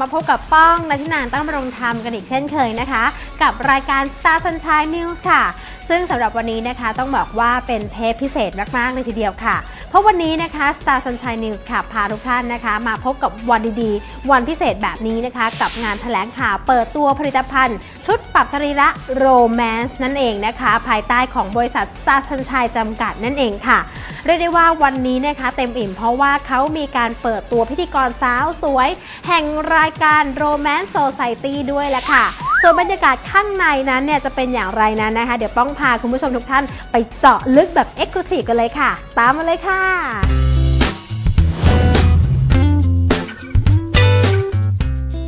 มาพบกับป้องและที่นางตั้งบรงธรรมกันอีกเช่นเคยนะคะ กับรายการ Star Sunshine News ค่ะ ซึ่งสำหรับวันนี้นะคะต้องบอกว่าเป็นเทปพิเศษมากๆเลยทีเดียวค่ะ เพราะวันนี้นะคะ Star Sunshine News ค่ะพาทุกท่านนะคะ มาพบกับวันดีๆ วันพิเศษแบบนี้นะคะ กับงานแถลงข่าวเปิดตัวผลิตภัณฑ์ ชุดปรับสรีระโรแมนส์นั่นเองนะคะ ภายใต้ของบริษัท Star Sunshine จำกัดนั่นเองค่ะเรียกได้ว่าวันนี้นะคะเต็มอิ่มเพราะว่าเขามีการเปิดตัวพิธีกรสาวสวย แห่งรายการ Romance Society ด้วยแหละค่ะ ส่วนบรรยากาศข้างในนั้นเนี่ยจะเป็นอย่างไรนั้นนะคะ เดี๋ยวป้องพาคุณผู้ชมทุกท่านไปเจาะลึกแบบ e x c l u s i v e กันเลยค่ะ ตามมาเลยค่ะ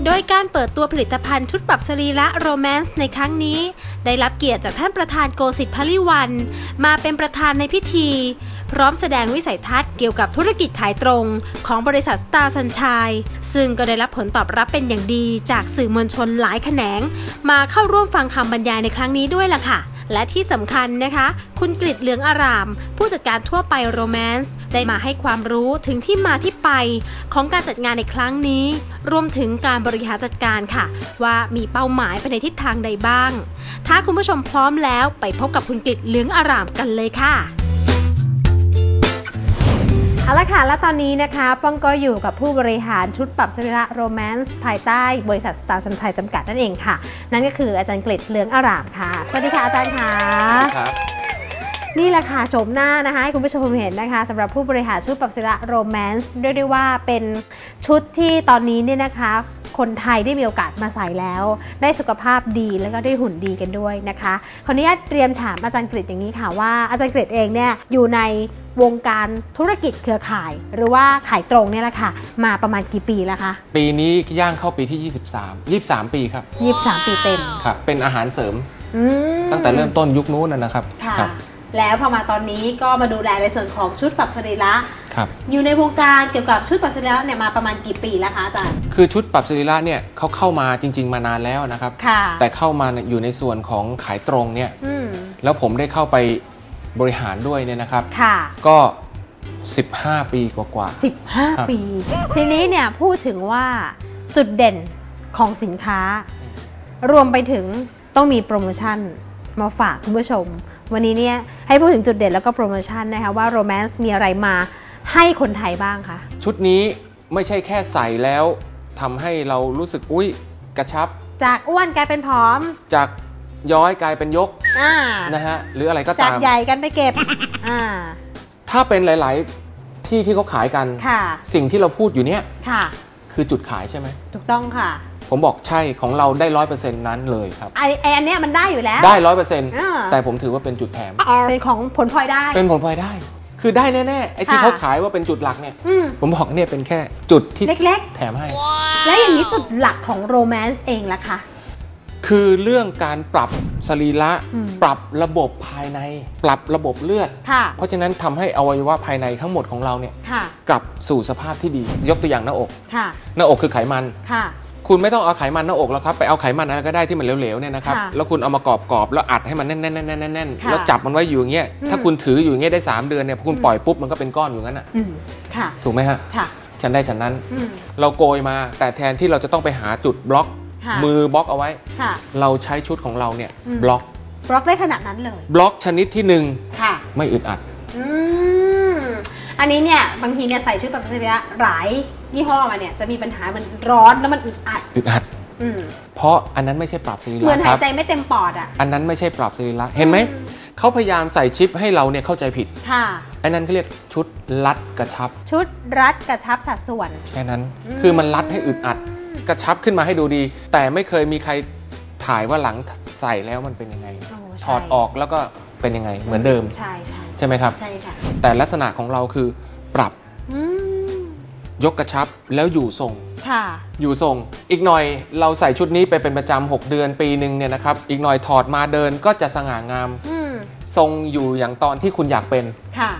โดยการเปิดตัวผลิตภัณฑ์ชุดปรับสรีระโรแมนส์ในครั้งนี้ ได้รับเกียรติจากท่านประธานโกสิทธิ์พลิวัน มาเป็นประธานในพิธี พร้อมแสดงวิสัยทัศน์เกี่ยวกับธุรกิจขายตรง ของบริษัทสตาร์สัญชัยซึ่งก็ได้รับผลตอบรับเป็นอย่างดีจากสื่อมวลชนหลายแขนง มาเข้าร่วมฟังคำบรรยายในครั้งนี้ด้วยล่ะค่ะ และที่สำคัญนะคะ คุณกฤษเหลืองอาราม ผู้จัดการทั่วไปโรแมนส์ได้มาให้ความรู้ถึงที่มาที่ไป ของการจัดงานในครั้งนี้ รวมถึงการบริหารจัดการค่ะ ว่ามีเป้าหมายไปในทิศทางใดบ้าง ถ้าคุณผู้ชมพร้อมแล้วไปพบกับคุณกฤษเหลืองอารามกันเลยค่ะ ละค่ะ และตอนนี้นะคะ ป้องก็อยู่กับผู้บริหารชุดปรับสรีระโรแมนส์ภายใต้บริษัทสตาร์สัญชัยจำกัดนั่นเองค่ะ นั่นก็คืออาจารย์กฤษเหลืองอารามค่ะ สวัสดีค่ะอาจารย์ค่ะ ครับนี่แหละค่ะโฉมหน้านะคะให้คุณผู้ชมเห็นนะคะสำหรับผู้บริหารชุดปรับสรีระโรแมนส์เรียกได้ว่าเป็นชุดที่ตอนนี้เนี่ยนะคะ คนไทยได้มีโอกาสมาใส่แล้ว ได้สุขภาพดีแล้วก็ได้หุ่นดีกันด้วยนะคะขออนุญาตเตรียมถามอาจารย์กฤษอย่างนี้ค่ะว่าอาจารย์กฤษเองเนี่ยอยู่ในวงการธุรกิจเครือข่าย หรือว่าขายตรงเนี่ยแหละค่ะ มาประมาณกี่ปีแล้วคะปีนี้ย่างเข้าปีที่ 23 23 ปีครับ 23 ปีเต็มครับเป็นอาหารเสริมอืมตั้งแต่เริ่มต้นยุคนู้นนะนะครับค่ะครับแล้วพอมาตอนนี้ก็มาดูแลในส่วนของชุดปรับสรีระ ครับ อยู่ในวงการเกี่ยวกับชุดปรับสรีระเนี่ยมาประมาณกี่ปีแล้วคะอาจารย์ คือชุดปรับสรีระเนี่ยเขาเข้ามาจริง ๆ มานานแล้วนะครับ ค่ะแต่เข้ามาเนี่ยอยู่ในส่วนของขายตรงเนี่ยอืมแล้วผมได้เข้าไปบริหารด้วยเนี่ยนะครับ ค่ะ ก็ 15 ปีกว่า ครับ 15 ปี ทีนี้เนี่ยพูดถึงว่าจุดเด่นของสินค้า รวมไปถึงต้องมีโปรโมชั่นมาฝากคุณผู้ชม วันนี้เนี่ยให้พูดถึงจุดเด่นแล้วก็โปรโมชั่นนะคะว่าโรแมนต์มีอะไรมา ให้คนไทยบ้างคะๆชุดนี้ไม่ใช่แค่ใส่แล้วทำให้เรารู้สึกอุ้ยกระชับ จากอ้วนกลายเป็นผอม จากย้อยกลายเป็นยกอ่านะฮะหรืออะไรก็จากตามใหญ่กันไปเก็บอ่าถ้าเป็นหลาย ๆ ที่ที่เขาขายกันค่ะสิ่งที่เราพูดอยู่เนี่ยค่ะ คือจุดขายใช่ไหมถูกต้องค่ะ ผมบอกใช่ของเราได้ร้อยเปอร์เซ็นต์นั้นเลยครับไอไออันเนี้ยมันได้อยู่แล้ว ได้ร้อยเปอร์เซ็นต์อ่าแต่ผมถือว่าเป็นจุดแถมเป็นของผลพลอยได้ เป็นผลพลอยได้ คือได้แน่ๆไอ้ที่ค่ะเขาขายว่าเป็นจุดหลักเนี่ย อืม ผมบอกเนี่ยเป็นแค่จุดที่เล็ก แถมให้ ๆ แล้วอย่างนี้จุดหลักของโรแมนต์เองล่ะคะ คือเรื่องการปรับสรีระอืม ปรับระบบภายใน ปรับระบบเลือด ค่ะ เพราะฉะนั้นทำให้อวัยวะภายในทั้งหมดของเราเนี่ยค่ะ กลับสู่สภาพที่ดี ยกตัวอย่างหน้าอก ค่ะ หน้าอกคือไขมัน ค่ะ คุณไม่ต้องเอาไขมันหน้าอกแล้วครับไปเอาไขมันอะไรก็ได้ที่มันเหลวๆเนี่ยนะครับค่ะแล้วคุณเอามากรอบๆแล้วอัดให้มันแน่นๆๆๆๆค่ะแล้วจับมันไว้อยู่อย่างเงี้ยอืมถ้าคุณถืออยู่อย่างเงี้ยได้3เดือนเนี่ยพอคุณอืม ปล่อยปุ๊บมันก็เป็นก้อนอยู่งั้นอะอืมค่ะถูกไหมฮะค่ะฉันได้ฉันนั้น อืม เราโกยมา แต่แทนที่เราจะต้องไปหาจุดบล็อก ค่ะ มือบล็อกเอาไว้ ค่ะ เราใช้ชุดของเราเนี่ยอืม บล็อกบล็อกได้ขนาดนั้นเลย บล็อกชนิดที่หนึ่งค่ะ ไม่อึดอัด อืม อันนี้เนี่ยบางทีเนี่ยใส่ชุดแบบสรีระหลาย ยี่ห้อมาเนี่ยจะมีปัญหามันร้อนแล้วมันอึดอัดอึดอัด อืมเพราะอันนั้นไม่ใช่ปรับสรีเหมือนระคหายรับใจไม่เต็มปอดอะ อันนั้นไม่ใช่ปรับสรีระเห็นไหมเขาพยายามใส่ชิปให้เราเนี่ยเข้าใจผิดค่ะ อันนั้นเขาเรียกชุดรัดกระชับ ชุดรัดกระชับสัดส่วน แค่นั้น อืม คือมันรัดให้อึดอัด กระชับขึ้นมาให้ดูดี แต่ไม่เคยมีใครถ่ายว่าหลังใส่แล้วมันเป็นยังไงโอ้ใช่ถอดออกแล้วก็เป็นยังไงเหมือนเดิมใช่ใช่ใช่ไหมครับ ใช่ค่ะ แต่ลักษณะของเราคือปรับอืม ยกกระชับแล้วอยู่ทรงค่ะ อยู่ทรง อีกหน่อยเราใส่ชุดนี้ไปเป็นประจำ6เดือนปีหนึ่งเนี่ยนะครับ อีกหน่อยถอดมาเดินก็จะสง่างามอืมทรงอยู่อย่างตอนที่คุณอยากเป็น ค่ะ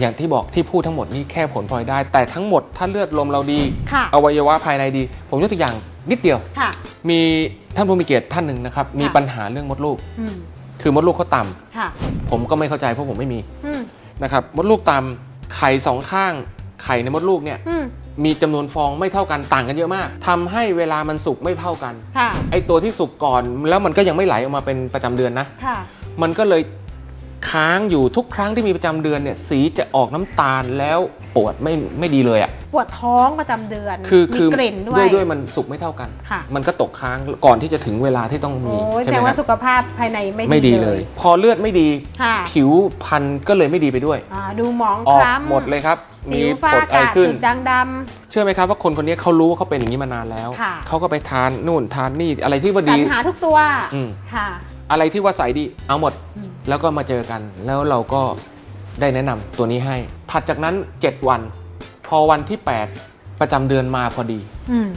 อย่างที่บอกที่พูดทั้งหมดนี่แค่ผลพลอยได้ แต่ทั้งหมดถ้าเลือดลมเราดีค่ะอวัยวะภายในดี ผมยกตัวอย่างนิดเดียวค่ะมีท่านผู้มีเกียรติท่านหนึ่งนะครับ มีค่ะปัญหาเรื่องมดลูกอืมคือมดลูกเขาต่ำค่ะผมก็ไม่เข้าใจเพราะผมไม่มีอืมนะครับ มดลูกต่ำไข่สองข้าง ไข่ในมดลูกเนี่ยอืมมีจำนวนฟองไม่เท่ากันต่างกันเยอะมากทำให้เวลามันสุกไม่เท่ากันค่ะไอตัวที่สุกก่อนแล้วมันก็ยังไม่ไหลออกมาเป็นประจำเดือนนะค่ะมันก็เลยค้างอยู่ทุกครั้งที่มีประจำเดือนเนี่ยสีจะออกน้ำตาลแล้วปวดไม่ไม่ดีเลยอะ่ะ ปวดท้องประจำเดือนคือมีคือกลิ่นด้วด้วยยด้วยมันสุกไม่เท่ากันค่ะมันก็ตกค้างก่อนที่จะถึงเวลาที่ต้องมีโอ้ยใช่แต่ไหมว่าคสุรับขภาพภายในไม่ไม่ดีเลย พอเลือดไม่ดีค่ะผิวพันธุ์ก็เลยไม่ดีไปด้วยอ่าดูหมองอคอกล้ำหมดเลยครับสิมีวฝ้าผดไอกระขึ้นจุดด่างดเชื่อไหมครับว่าคนคนนี้เขารู้ว่าเขาเป็นอย่างนี้มานานแล้วค่ะเขาก็ไปทานนู่นทานนี่อะไรที่ว่าำสรดีรหาทุกตัวอืมค่ะ อะไรที่ว่าใสดีเอาหมดอืมแล้วก็มาเจอกัน แล้วเราก็ได้แนะนำตัวนี้ให้ ถัดจากนั้น 7 วัน พอวันที่ 8 ประจำเดือนมาพอดี อืม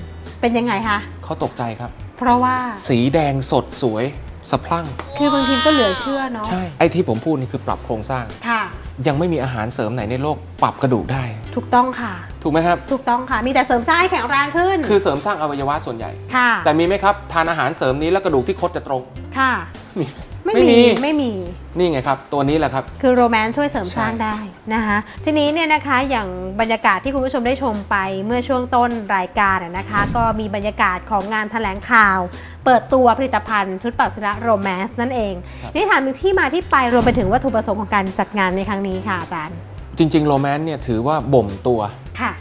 เป็นยังไงคะ เขาตกใจครับ เพราะว่า สีแดงสดสวยสะพรั่ง คือบางทีก็เหลือเชื่อเนาะ ใช่ ไอ้ที่ผมพูดนี่คือปรับโครงสร้าง ค่ะ ยังไม่มีอาหารเสริมไหนในโลกปรับกระดูกได้ ถูกต้องค่ะ ถูกไหมครับ ถูกต้องค่ะ มีแต่เสริมสร้างให้แข็งแรงขึ้น คือเสริมสร้างอวัยวะส่วนใหญ่ ค่ะ แต่มีไหมครับ ทานอาหารเสริมนี้แล้วกระดูกที่คดจะตรง ค่ะ มีไม่ ไม่มีมีไม่มี นี่ไงครับ ตัวนี้แหละครับ คือโรแมนต์ช่วยเสริมใช่สร้างได้นะคะ ทีนี้เนี่ยนะคะอย่างบรรยากาศที่คุณผู้ชมได้ชมไปเมื่อช่วงต้นรายการอะนะคะ ก็มีบรรยากาศของงานแถลงข่าว เปิดตัวผลิตภัณฑ์ชุดปัสสาวะโรแมนส์นั่นเอง นี่ถามถึงที่มาที่ไปรวมไปถึงวัตถุประสงค์ของการจัดงานในครั้งนี้ค่ะอาจารย์ จริงๆโรแมนต์เนี่ยถือว่าบ่มตัวค่ะ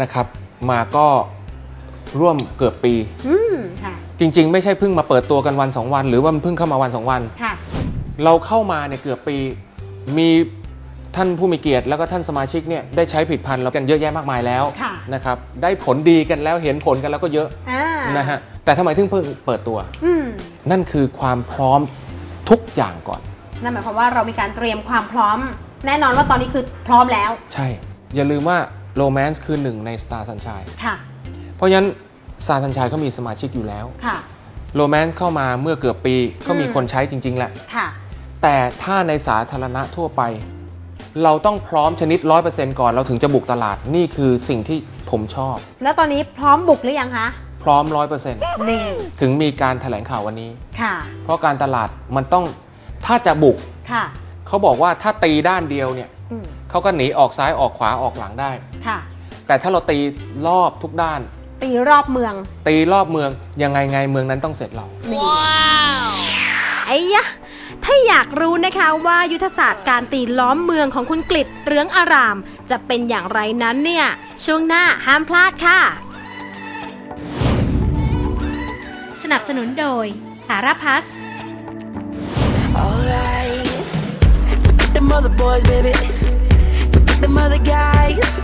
นะครับ มาก็ร่วมเกือบปีอืมค่ะ จริง ๆ ไม่ใช่เพิ่งมาเปิดตัวกันวัน 2 วัน หรือว่ามันเพิ่งเข้ามาวัน 2 วัน ค่ะ เราเข้ามาเนี่ยเกือบปีมีท่านผู้มีเกียรติแล้วก็ท่านสมาชิกเนี่ยได้ใช้ผลิตภัณฑ์เรากันเยอะแยะมากมายแล้วค่ะ นะครับได้ผลดีกันแล้วเห็นผลกันแล้วก็เยอะอ่านะฮะแต่ทำไมถึงเพิ่งเปิดตัว อืม นั่นคือความพร้อมทุกอย่างก่อน นั่นหมายความว่าเรามีการเตรียมความพร้อม แน่นอนว่าตอนนี้คือพร้อมแล้วใช่ อย่าลืมว่าโรแมน c ์คือหนึ่งใน Star Sunshine ค่ะ เพราะฉะนั้น Star Sunshine เขามีสมาชิกอยู่แล้วค่ะโรแมน c ์เข้ามาเมื่อเกือบปีก็มีอืมคนใช้จริง ๆ แหละค่ะแต่ถ้าในสาธารณะทั่วไป เราต้องพร้อมชนิด 100%ก่อนเราถึงจะบุกตลาดนี่คือสิ่งที่ผมชอบ แล้วตอนนี้พร้อมบุกหรือยังคะ พร้อม 100%นี่ถึงมีการแถลงข่าววันนี้ ค่ะ เพราะการตลาดมันต้องถ้าจะบุกค่ะเขาบอกว่าถ้าตีด้านเดียวเนี่ยอืมเขาก็หนีออกซ้ายออกขวาออกหลังได้ ค่ะ แต่ถ้าเราตีรอบทุกด้าน ตีรอบเมือง ตีรอบเมืองยังไงไงเมืองนั้นต้องเสร็จเราไอ้ยะ ถ้าอยากรู้นะคะว่ายุทธศาสตร์การตีล้อมเมืองของคุณกลิตเรืองอาราม จะเป็นอย่างไรนั้นเนี่ย ช่วงหน้าห้ามพลาดค่ะ สนับสนุนโดยสาราพัส Alright. Them other boys, baby. Them other guys.